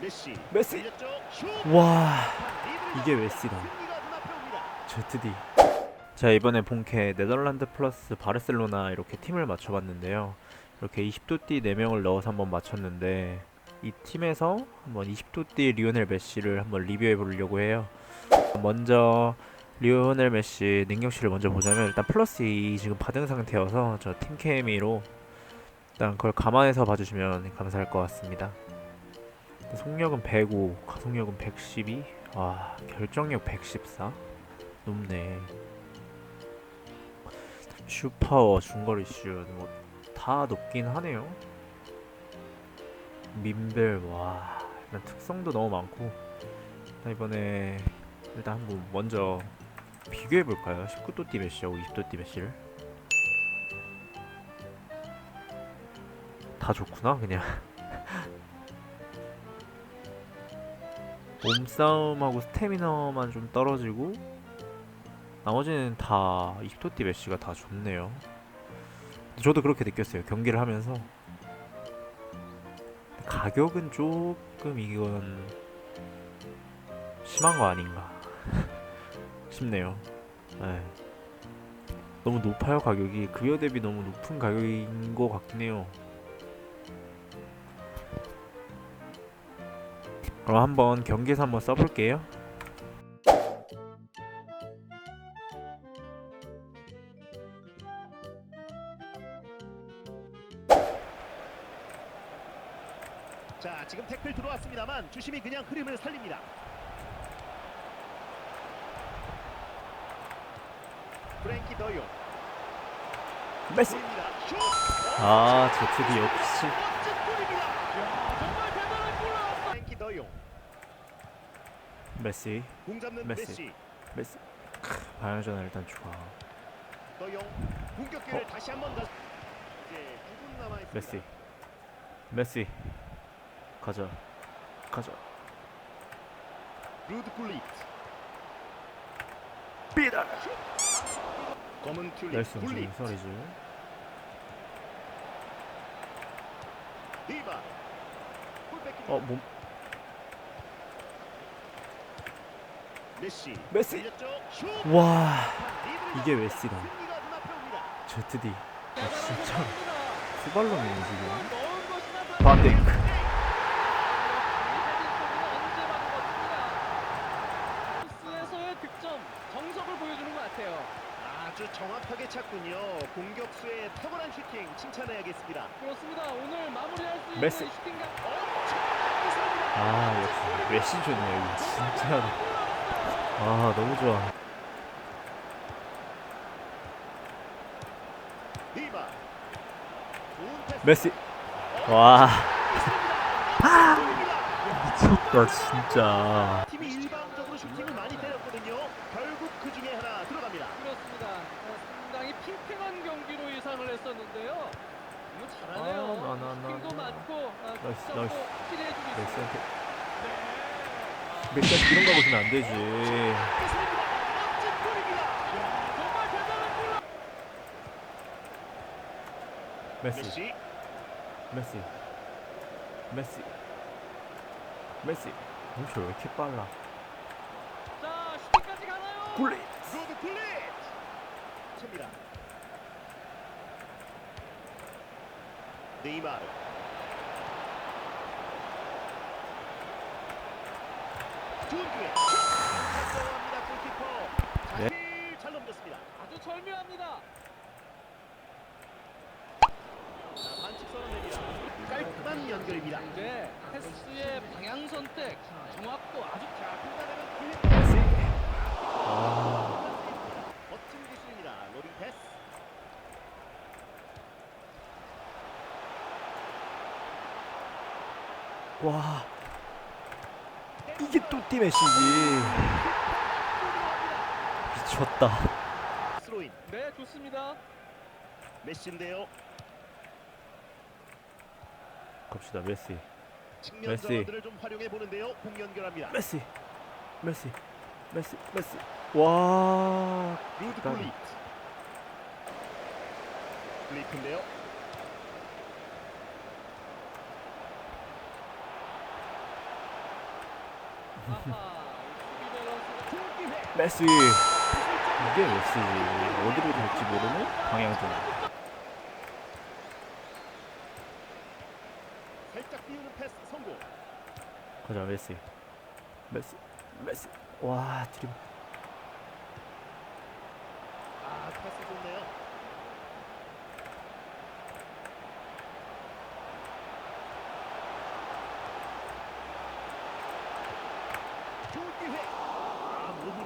메시. 와 이게. 메시다. ZD 자 이번에 본캐 네덜란드 플러스 바르셀로나 이렇게 팀을 맞춰봤는데요 이렇게 20도띠 4명을 넣어서 한번 맞췄는데 이 팀에서 한번 20도띠 리오넬 메시를 한번 리뷰해 보려고 해요 먼저 리오넬 메시 능력치를 먼저 보자면 일단 플러스 2 지금 받은 상태여서 저 팀 케미로 일단 그걸 감안해서 봐주시면 감사할 것 같습니다 속력은 105 가속력은 112 와 결정력 114 높네. 슈파워, 중거리 슛, 뭐 다 높긴 하네요. 민벨, 와, 일단 특성도 너무 많고. 일단 이번에 일단 한번 먼저 비교해 볼까요? 19도 띠 메시하고 20도 띠 메시를. 다 좋구나, 그냥. 몸싸움하고 스태미너만 좀 떨어지고 나머지는 다 20토띠 메시가 다 좋네요. 저도 그렇게 느꼈어요. 경기를 하면서 가격은 조금 이건 심한 거 아닌가 싶네요. 네. 너무 높아요 가격이 급여 대비 너무 높은 가격인 것 같긴 해요. 그럼 한번 경기에서 한번 써볼게요. 자, 지금 태클 들어왔습니다만 주심이 그냥 흐름을 살립니다. 프랭키 더용. 메시. 아, 제트디 역시. 멋진 골입니다. 야, 정말 대단한 골 나왔어. 프랭키 더용. 메시, 공 잡는 메시. 메시. 메시. 크, 바이오전 일단 좋아. 더용. 공격 기회를 다시 한번 더. 이제 9분 남아 있습니다. 메시, 메시. 가자, 가자. 루드 굴릿. 삐다. 검은 튤립. 넬슨 굴릿. 지금 소리지. 리바. 풀백입니다. 어, 몸. 메시. 와, 이게. 메시다. 제트디. 아, 진짜 수발롬이네 지금. 반데이크. 것 같아요. 아주 정확하게 찼군요. 공격수의 탁월한 슈팅 칭찬해야겠습니다. 그렇습니다. 오늘 마무리할 수 있는 메시. 슈팅각 아, 역시 메시 좋네 여기 진짜. 아, 너무 좋아. 메시. 와, 골입니다. 미쳤다 진짜. 팀이 일방적으로 슈팅을 많이 때렸거든요. 결국 그 중에 하나 들어갑니다. 그렇습니다. 어, 상당히 팽팽한 경기로 예상을 했었는데요. 이거 잘하네요. 아, 나, 나, 나, 나. 많고 아, 나이스, 나이스. 메시한테 네. 메시한테 이런 거 보시면 안 되지. 메시, 메시. 메시, 메시, 메시. 몸치 왜 이렇게 빨라? 굴리. 네이마르. 좋은 기회. 성공합니다 골키퍼. 네. 자실 잘 넘겼습니다. 아주 절묘합니다. 자, 반칙 선언됩니다. 깔끔한 연결입니다. 네, 패스의 방향 선택, 정확도 아주 자, 끝나면 굴릿. 메시. 아, 멋진 기술입니다. 로딩 패스. 와. 이게 또띠 메시지. 미쳤다. 스로인. 네, 좋습니다. 메시인데요. 갑시다 메시. 측면 메시. 전환들을 좀 활용해 보는데요. 공 연결합니다. 메시. 메시. 메시. 메시. 와. 루드. 굴릿. 굴릿인데요. 아하, 수비 밸런스가 좋은 기회. 메시. 이게 메시지. 어디로 될지 모르는 방향전. 가자 메시. 메시 메시. 와 드리블. 아 패스 좋네요. 좋은 기회.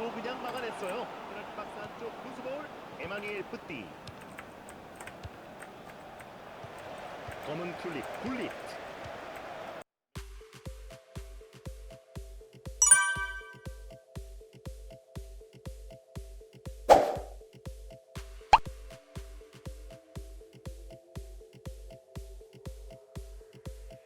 아 몸으로 그냥 막아냈어요. 페널티 박스 안쪽 루스볼 에마니엘 뿌띠. 검은 튤립 굴릿